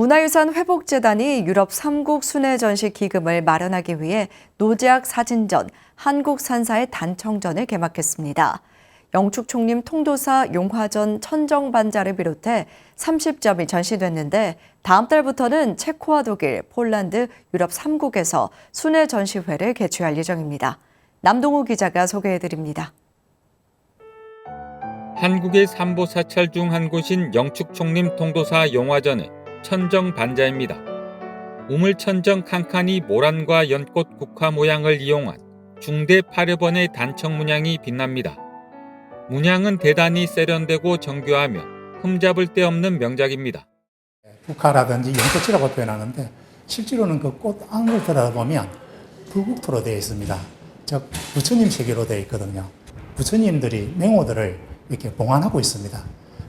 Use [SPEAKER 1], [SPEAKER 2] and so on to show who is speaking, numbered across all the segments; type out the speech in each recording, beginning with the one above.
[SPEAKER 1] 문화유산 회복재단이 유럽 3국 순회 전시 기금을 마련하기 위해 노제악 사진전, 한국산사의 단청전을 개막했습니다. 영축 총림 통도사 용화전 천정반자를 비롯해 30점이 전시됐는데 다음 달부터는 체코와 독일, 폴란드, 유럽 3국에서 순회 전시회를 개최할 예정입니다. 남동우 기자가 소개해드립니다.
[SPEAKER 2] 한국의 삼보 사찰 중 한 곳인 영축 총림 통도사 용화전의 천정 반자입니다. 우물천정 칸칸이 모란과 연꽃 국화 모양을 이용한 중대 8여번의 단청 문양이 빛납니다. 문양은 대단히 세련되고 정교하며 흠잡을 데 없는 명작입니다.
[SPEAKER 3] 국화라든지 연꽃이라고 표현하는데 실제로는 그 꽃 안을 들여다보면 불국토로 되어 있습니다. 즉 부처님 세계로 되어 있거든요. 부처님들이 맹호들을 이렇게 봉안하고 있습니다.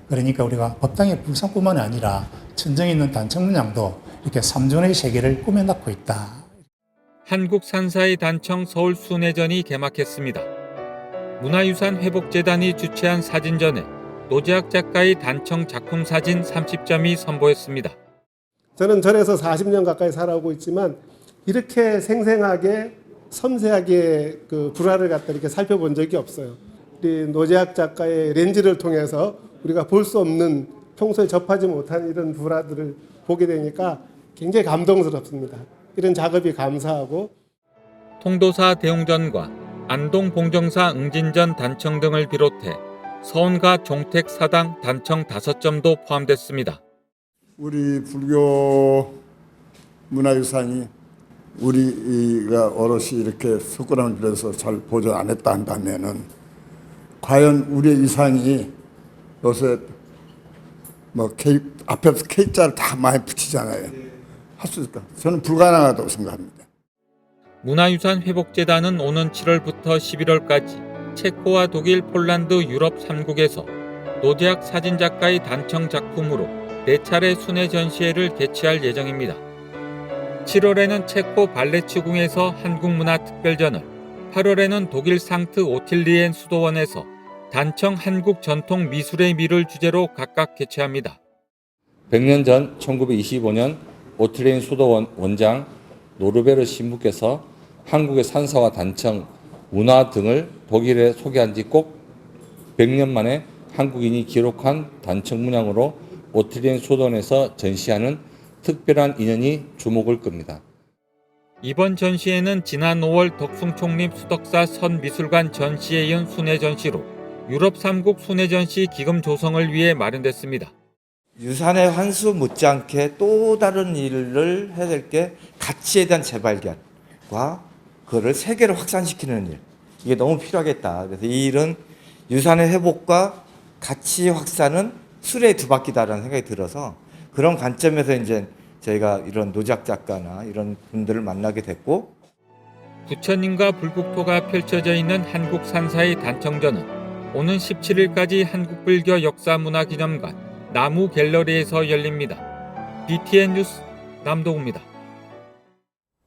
[SPEAKER 3] 그러니까 우리가 법당의 불상뿐만 아니라 천정에 있는 단청 문양도 이렇게 삼존의 세계를 꾸며놓고 있다.
[SPEAKER 2] 한국 산사의 단청 서울 순회전이 개막했습니다. 문화유산 회복재단이 주최한 사진전에 노재학 작가의 단청 작품 사진 30점이 선보였습니다.
[SPEAKER 4] 저는 전에서 40년 가까이 살아오고 있지만 이렇게 생생하게 섬세하게 그 불화를 갖다 이렇게 살펴본 적이 없어요. 우리 노재학 작가의 렌즈를 통해서 우리가 볼 수 없는 평소에 접하지 못한 이런 불화들을 보게 되니까 굉장히 감동스럽습니다. 이런 작업이 감사하고
[SPEAKER 2] 통도사 대웅전과 안동 봉정사 응진전 단청 등을 비롯해 서원과 종택 사당 단청 5점도 포함됐습니다.
[SPEAKER 5] 우리 불교 문화유산이 우리가 어르시 이렇게 석굴암을 빌어서 잘 보존 안 했다 한다면은 과연 우리의 이상이 요새 뭐 K, 앞에서 K자를 다 많이 붙이잖아요. 할 수 있을까? 저는 불가능하다고 생각합니다.
[SPEAKER 2] 문화유산 회복재단은 오는 7월부터 11월까지 체코와 독일, 폴란드, 유럽 3국에서 노재학 사진작가의 단청 작품으로 4차례 순회 전시회를 개최할 예정입니다. 7월에는 체코 발레츠궁에서 한국문화특별전을, 8월에는 독일 상트 오틸리엔 수도원에서 단청 한국 전통 미술의 미를 주제로 각각 개최합니다.
[SPEAKER 6] 100년 전 1925년 오틀레인 수도원 원장 노르베르 신부께서 한국의 산사와 단청, 문화 등을 독일에 소개한 지 꼭 100년 만에 한국인이 기록한 단청 문양으로 오틀레인 수도원에서 전시하는 특별한 인연이 주목을 끕니다.
[SPEAKER 2] 이번 전시회는 지난 5월 덕숭 총림 수덕사 선미술관 전시에 이은 순회 전시로 유럽 3국 순회 전시 기금 조성을 위해 마련됐습니다.
[SPEAKER 7] 유산의 환수 못지않게 또 다른 일을 해야 될 게 가치에 대한 재발견과 그거를 세계로 확산시키는 일. 이게 너무 필요하겠다. 그래서 이 일은 유산의 회복과 가치 확산은 수레의 두 바퀴다라는 생각이 들어서 그런 관점에서 이제 저희가 이런 노작 작가나 이런 분들을 만나게 됐고
[SPEAKER 2] 부처님과 불국토가 펼쳐져 있는 한국 산사의 단청전은 오는 17일까지 한국불교 역사문화기념관 나무 갤러리에서 열립니다. BTN 뉴스 남동우입니다.